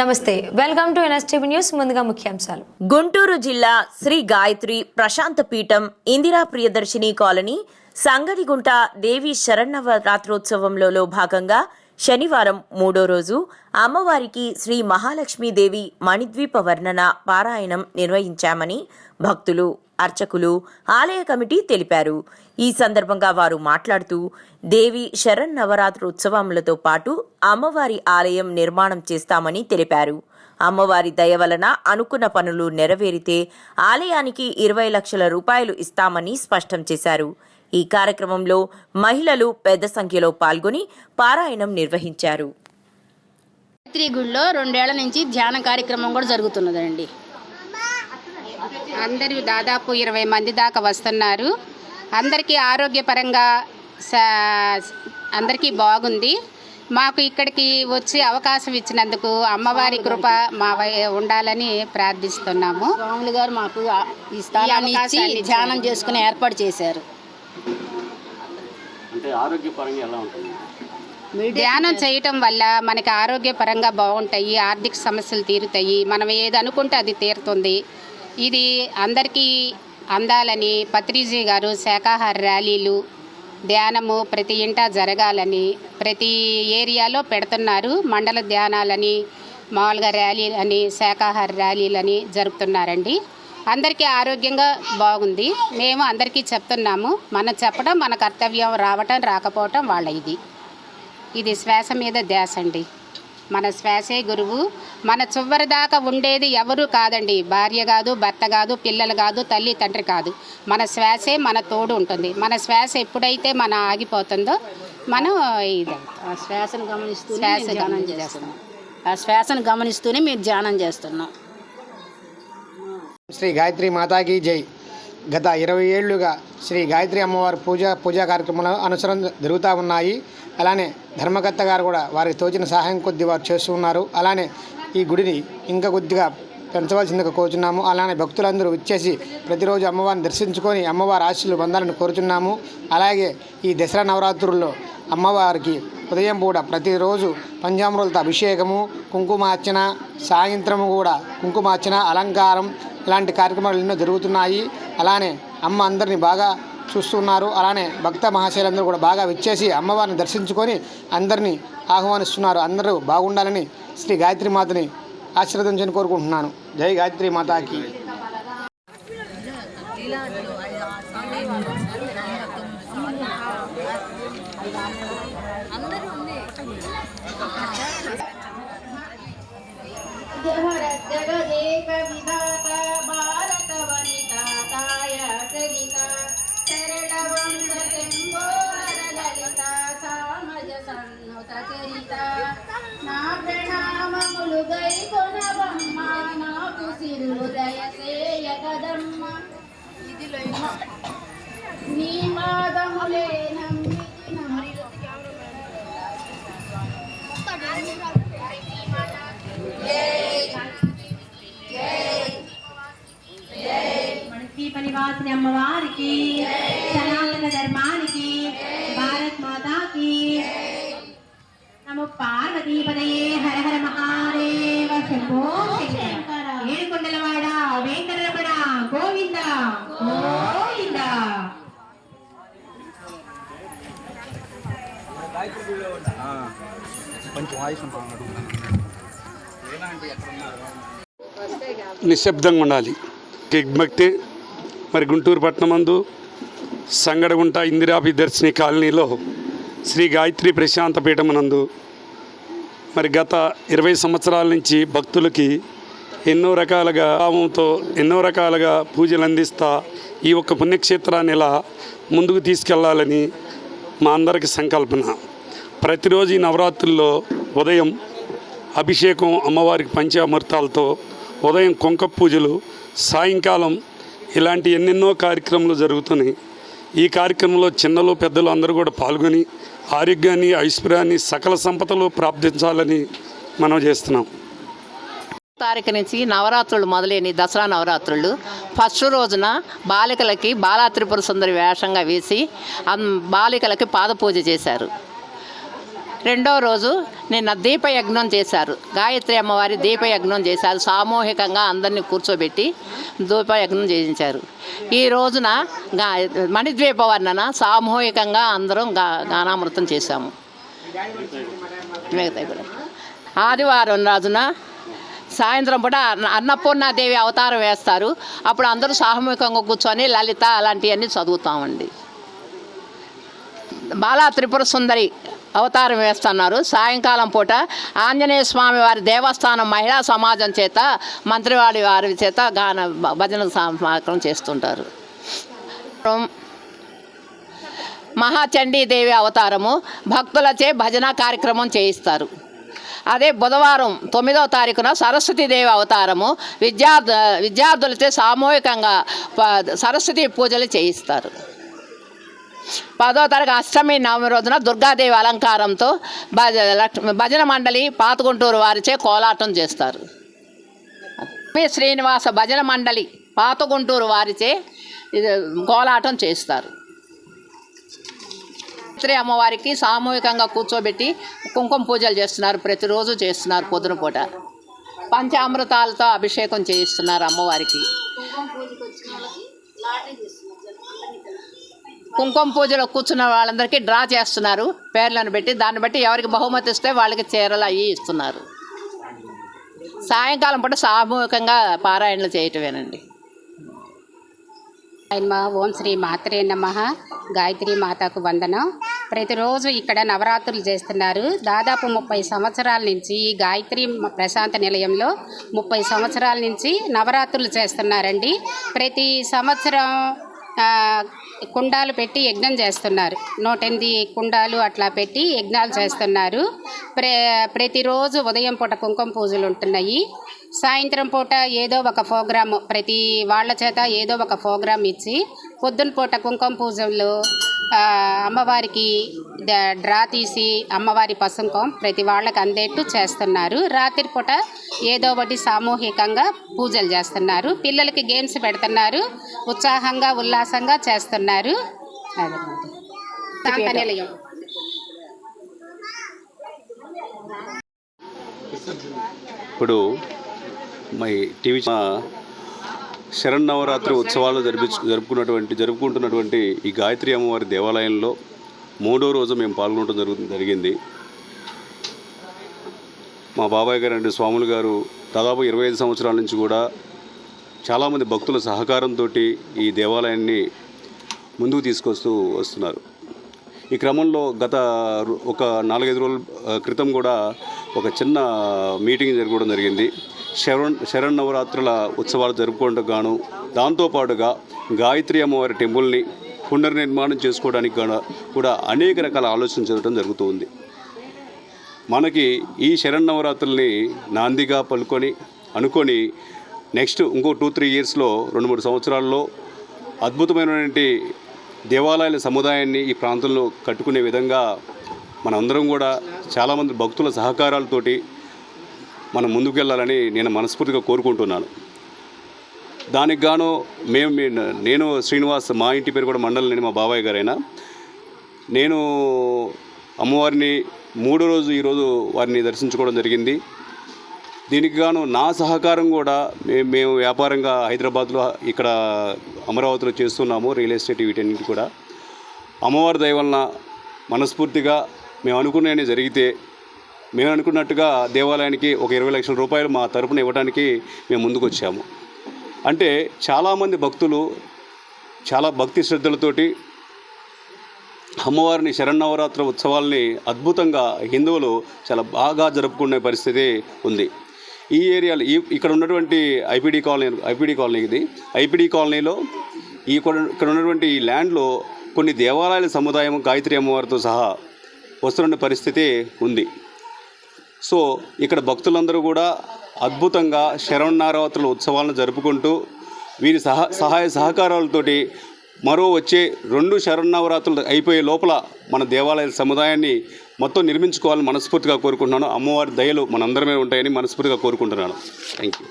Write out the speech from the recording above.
నమస్తే welcome to NSTV news ముందుగా ముఖ్యాంశాలు. గుంటూరు జిల్లా శ్రీ గాయత్రి ప్రశాంత పీఠం ఇందిరా ప్రియదర్శిని కాలనీ సంగడిగుంట దేవి శరణవరాత్రోత్సవంలో భాగంగా శనివారం మూడో రోజు అమ్మవారికి శ్రీ మహాలక్ష్మీదేవి మణిద్వీప వర్ణన పారాయణం నిర్వహించామని భక్తులు అర్చకులు ఆలయ కమిటీ తెలిపారు. ఈ సందర్భంగా వారు మాట్లాడుతూ దేవి శరన్నవరాత్రోత్సవములతో పాటు అమ్మవారి ఆలయం నిర్మాణం చేస్తామని తెలిపారు. అమ్మవారి దయ వలన అనుకున్న పనులు నెరవేరితే ఆలయానికి ఇరవై లక్షల రూపాయలు ఇస్తామని స్పష్టం చేశారు. ఈ కార్యక్రమంలో మహిళలు పెద్ద సంఖ్యలో పాల్గొని పారాయణం నిర్వహించారు. గుడిలో రెండేళ్ళ నుంచి ధ్యాన కార్యక్రమం కూడా జరుగుతున్నదండి. అందరూ దాదాపు ఇరవై మంది దాకా వస్తున్నారు. అందరికీ ఆరోగ్యపరంగా సా- అందరికీ బాగుంది. మాకు ఇక్కడికి వచ్చి అవకాశం ఇచ్చినందుకు అమ్మవారి కృప మా వై- ఉండాలని ప్రార్థిస్తున్నాము. స్వాములు గారు మాకు ఈ స్థలాన్ని ఇచ్చి ధ్యానం చేసుకుని ఏర్పాటు చేశారు. అంటే ఆరోగ్యపరంగా ఎలా ఉంటుంది? ధ్యానం చేయటం వల్ల మనకి ఆరోగ్యపరంగా బాగుంటాయి ఆర్థిక సమస్యలు తీరుతాయి. మనం ఏది అనుకుంటే అది తీరుతుంది. ఇది అందరికీ అందాలని పత్రిజీ గారు శాఖాహార ర్యాలీలు ధ్యానము ప్రతి ఇంటా జరగాలని ప్రతి ఏరియాలో పెడుతున్నారు. మండల ధ్యానాలని మామూలుగా ర్యాలీ అని శాఖాహార ర్యాలీలని జరుపుతున్నారండి. అందరికీ ఆరోగ్యంగా బాగుంది. మేము అందరికీ చెప్తున్నాము మనం చెప్పడం మన కర్తవ్యం రావటం రాకపోవటం వాళ్ళ ఇది. ఇది శ్వాస మీద ధ్యాస అండి మన శ్వాసే గురువు. మన చివరి దాకా ఉండేది ఎవరు కాదండి. భార్య కాదు భర్త కాదు పిల్లలు కాదు తల్లి తండ్రి కాదు. మన శ్వాసే మన తోడు ఉంటుంది. మన శ్వాస ఎప్పుడైతే మన ఆగిపోతుందో మనం ఇది ఆ శ్వాసను గమనిస్తూ శ్వాస ధ్యానం చేస్తున్నాం. ఆ శ్వాసను గమనిస్తూనే మీరు ధ్యానం చేస్తున్నాం. శ్రీ గాయత్రి మాతాకి జై. గత ఇరవై ఏళ్ళుగా శ్రీ గాయత్రి అమ్మవారి పూజ పూజా కార్యక్రమాలు అనుసరం జరుగుతూ ఉన్నాయి. అలానే ధర్మకర్త గారు కూడా వారికి తోచిన సహాయం కొద్ది వారు చేస్తూ ఉన్నారు. అలానే ఈ గుడిని ఇంకా కొద్దిగా పెంచవలసిందిగా కోరుచున్నాము. అలానే భక్తులందరూ వచ్చేసి ప్రతిరోజు అమ్మవారిని దర్శించుకొని అమ్మవారి ఆశీస్సులు పొందాలని కోరుచున్నాము. అలాగే ఈ దసరా నవరాత్రుల్లో అమ్మవారికి ఉదయం పూట ప్రతిరోజు పంచామృత అభిషేకము కుంకుమార్చన సాయంత్రము కూడా కుంకుమార్చన అలంకారం ఇలాంటి కార్యక్రమాలు ఎన్నో జరుగుతున్నాయి. అలానే అమ్మ అందరిని బాగా చూస్తున్నారు. అలానే భక్త మహాశైలందరూ కూడా బాగా విచ్చేసి అమ్మవారిని దర్శించుకొని అందరినీ ఆహ్వానిస్తున్నారు. అందరూ బాగుండాలని శ్రీ గాయత్రి మాతని ఆశీర్వదించని కోరుకుంటున్నాను. జై గాయత్రి మాతాకి. ప్రణామములు గై కొనవమ్మ నాకు సిరులు దయసేయ కదమ్మ నీ పాదములే నమ్మి నివాసిని అమ్మవారికి సనాతన ధర్మానికి పార్వతీపదయే హర హర మహాదేవ శంభో శంకర. ఏడుకొండలవాడ వెంకటరమణ గోవింద గోవింద. నిశ్శబ్దంగా ఉండాలి. దిగ్భక్తి మరి గుంటూరు పట్టణమందు సంగడగుంట ఇందిరాభి దర్శిని కాలనీలో శ్రీ గాయత్రి ప్రశాంత పీఠమునందు మరి గత ఇరవై సంవత్సరాల నుంచి భక్తులకి ఎన్నో రకాలుగా భావంతో ఎన్నో రకాలుగా పూజలు అందిస్తా ఈ ఒక్క పుణ్యక్షేత్రాన్ని ఇలా ముందుకు తీసుకెళ్ళాలని మా అందరికి సంకల్పన. ప్రతిరోజు ఈ నవరాత్రుల్లో ఉదయం అభిషేకం అమ్మవారికి పంచామృతాలతో ఉదయం కుంక పూజలు సాయంకాలం ఇలాంటి ఎన్నెన్నో కార్యక్రమాలు జరుగుతున్నాయి. ఈ కార్యక్రమంలో చిన్నలు పెద్దలు అందరూ కూడా పాల్గొని ఆరోగ్యాన్ని ఐశ్వర్యాన్ని సకల సంపదలు ప్రాప్తించాలని మనం చేస్తున్నాం. తారీఖు నుంచి నవరాత్రులు మొదలైన దసరా నవరాత్రులు. ఫస్ట్ రోజున బాలికలకి బాలా త్రిపుర సుందరి వేషంగా వేసి బాలికలకి పాదపూజ చేశారు. రెండో రోజు నిన్న దీపయజ్ఞం చేశారు. గాయత్రి అమ్మవారి దీపయజ్ఞం చేశారు. సామూహికంగా అందరినీ కూర్చోబెట్టి దీపయజ్ఞం చేయించారు. ఈ రోజున గా మణిద్వీప వర్ణన సామూహికంగా అందరం గా గానామృతం చేశాము. కూడా ఆదివారం రోజున సాయంత్రం పూట అన్న- అన్నపూర్ణాదేవి అవతారం వేస్తారు. అప్పుడు అందరూ సామూహికంగా కూర్చొని లలిత అలాంటివన్నీ చదువుతామండి. బాలా త్రిపుర సుందరి అవతారం వేస్తున్నారు. సాయంకాలం పూట ఆంజనేయ స్వామి వారి దేవస్థానం మహిళా సమాజం చేత మంత్రివాడి వారి చేత గాన భజన సమాక్రం చేస్తుంటారు. మహాచండీదేవి అవతారము భక్తులచే భజన కార్యక్రమం చేయిస్తారు. అదే బుధవారం తొమ్మిదవ తారీఖున సరస్వతీదేవి అవతారము విద్యార్థు విద్యార్థులచే సామూహికంగా ప- సరస్వతి పూజలు చేయిస్తారు. పదో తారీఖు అష్టమి నవమి రోజున దుర్గాదేవి అలంకారంతో భజ భజన మండలి పాతగుంటూరు వారిచే కోలాటం చేస్తారు. లక్ష్మీ శ్రీనివాస భజన మండలి పాతగుంటూరు వారిచే ఇది కోలాటం చేస్తారు. గాయత్రి అమ్మవారికి సామూహికంగా కూర్చోబెట్టి కుంకుమ పూజలు చేస్తున్నారు ప్రతిరోజు చేస్తున్నారు పొద్దున పూట. పంచామృతాలతో అభిషేకం చేయిస్తున్నారు అమ్మవారికి. కుంకుమ పూజలో కూర్చున్న వాళ్ళందరికీ డ్రా చేస్తున్నారు. పేర్లను పెట్టి దాన్ని బట్టి ఎవరికి బహుమతి ఇస్తే వాళ్ళకి చీరలు అవి ఇస్తున్నారు. సాయంకాలం పూట సామూహికంగా పారాయణలు చేయటమేనండి. మా ఓం శ్రీ మాత్రే నమ గాయత్రి మాతకు వందనం. ప్రతిరోజు ఇక్కడ నవరాత్రులు చేస్తున్నారు. దాదాపు ముప్పై సంవత్సరాల నుంచి ఈ గాయత్రి ప్రశాంత నిలయంలో ముప్పై సంవత్సరాల నుంచి నవరాత్రులు చేస్తున్నారండి. ప్రతి సంవత్సరం కుండాలు పెట్టి యజ్ఞం చేస్తున్నారు. నూట ఎనిమిది కుండాలు అట్లా పెట్టి యజ్ఞాలు చేస్తున్నారు. ప్ర ప్రతిరోజు ఉదయం పూట కుంకుమ పూజలు ఉంటున్నాయి. సాయంత్రం పూట ఏదో ఒక ప్రోగ్రాము ప్రతి వాళ్ళ చేత ఏదో ఒక ప్రోగ్రాం ఇచ్చి పొద్దున పూట కుంకుమ పూజలు అమ్మవారికి డ్రా తీసి అమ్మవారి పసంకం ప్రతి వాళ్ళకి అందేట్టు చేస్తున్నారు. రాత్రి పూట ఏదో ఒకటి సామూహికంగా పూజలు చేస్తున్నారు. పిల్లలకి గేమ్స్ పెడుతున్నారు. ఉత్సాహంగా ఉల్లాసంగా చేస్తున్నారు. అదే నిలయం ఇప్పుడు మై టీవీ శరన్నవరాత్రి ఉత్సవాలు జరిపి జరుపుకున్నటువంటి జరుపుకుంటున్నటువంటి ఈ గాయత్రి అమ్మవారి దేవాలయంలో మూడో రోజు మేము పాల్గొనడం జరుగు జరిగింది. మా బాబాయ్ గారు అంటే స్వాములు గారు దాదాపు ఇరవై ఐదు సంవత్సరాల నుంచి కూడా చాలామంది భక్తుల సహకారంతో ఈ దేవాలయాన్ని ముందుకు తీసుకొస్తూ వస్తున్నారు. ఈ క్రమంలో గత ఒక నాలుగైదు రోజుల క్రితం కూడా ఒక చిన్న మీటింగ్ జరగడం జరిగింది. శరణ్ శరణ్ నవరాత్రుల ఉత్సవాలు జరుపుకోవడానికి గాను దాంతోపాటుగా గాయత్రి అమ్మవారి టెంపుల్ని పునర్నిర్మాణం చేసుకోవడానికి గాను కూడా అనేక రకాల ఆలోచన జరగడం జరుగుతుంది. మనకి ఈ శరణ్ నాందిగా పలుకొని అనుకొని నెక్స్ట్ ఇంకో టూ త్రీ ఇయర్స్లో రెండు మూడు సంవత్సరాల్లో అద్భుతమైనటువంటి దేవాలయాల సముదాయాన్ని ఈ ప్రాంతంలో కట్టుకునే విధంగా మనందరం కూడా చాలామంది భక్తుల సహకారాలతోటి మనం ముందుకెళ్ళాలని నేను మనస్ఫూర్తిగా కోరుకుంటున్నాను. దానికి గాను మేము మీ- నేను శ్రీనివాస్ మా ఇంటి పేరు కూడా మండలం నేను మా బాబాయ్ గారైనా. నేను అమ్మవారిని మూడో రోజు ఈరోజు వారిని దర్శించుకోవడం జరిగింది. దీనికి గాను నా సహకారం కూడా మేము మేము వ్యాపారంగా హైదరాబాద్లో ఇక్కడ అమరావతిలో చేస్తున్నాము రియల్ ఎస్టేట్ వీటన్నిటి కూడా. అమ్మవారి దయ వలన మనస్ఫూర్తిగా మేము అనుకునే జరిగితే మేము అనుకున్నట్టుగా దేవాలయానికి ఒక ఇరవై లక్షల రూపాయలు మా తరపున ఇవ్వడానికి మేము ముందుకు వచ్చాము అంటే చాలామంది భక్తులు చాలా భక్తి శ్రద్ధలతోటి అమ్మవారిని శరన్నవరాత్రి ఉత్సవాల్ని అద్భుతంగా హిందువులు చాలా బాగా జరుపుకునే పరిస్థితి ఉంది. ఈ ఏరియాలో ఈ ఇక్కడ ఉన్నటువంటి ఐపీడీ కాలనీ ఐపీడీ కాలనీ ఇది. ఐపీడీ కాలనీలో ఈ ఇక్కడ ఉన్నటువంటి ఈ ల్యాండ్లో కొన్ని దేవాలయాల సముదాయం గాయత్రి అమ్మవారితో సహా వస్తున్న పరిస్థితి ఉంది. సో ఇక్కడ భక్తులందరూ కూడా అద్భుతంగా శరవణారావతుల ఉత్సవాలను జరుపుకుంటూ వీరి సహ సహాయ సహకారాలతోటి మరో వచ్చే రెండు శరణవరాత్రులు అయిపోయే లోపల మన దేవాలయ సముదాయాన్ని మొత్తం నిర్మించుకోవాలని మనస్ఫూర్తిగా కోరుకుంటున్నాను. అమ్మవారి దయలు మనందరి మీద ఉంటాయని మనస్ఫూర్తిగా కోరుకుంటున్నాను. Thank you